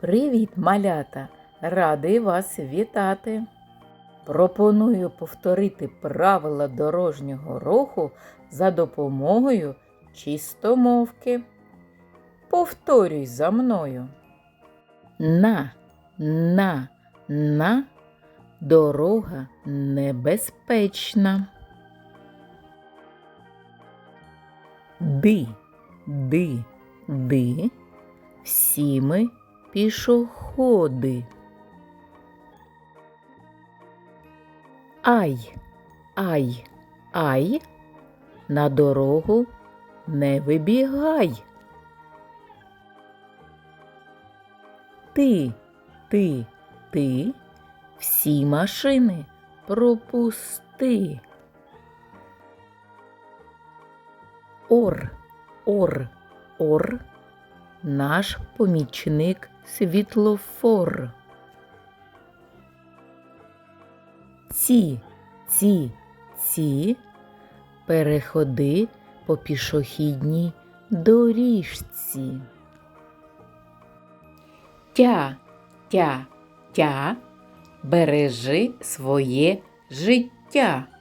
Привіт, малята! Радий вас вітати! Пропоную повторити правила дорожнього руху за допомогою чистомовки. Повторюй за мною. На, на, на дорога небезпечна. Ди, ди, ди, всі ми пішоходи. Ай, ай, ай, на дорогу не вибігай. Ти, ти, ти, всі машини пропусти. Ор, ор, ор, наш помічник світлофор. Ці, ці, ці, переходи по пішохідній доріжці. Тя, тя, тя, бережи своє життя.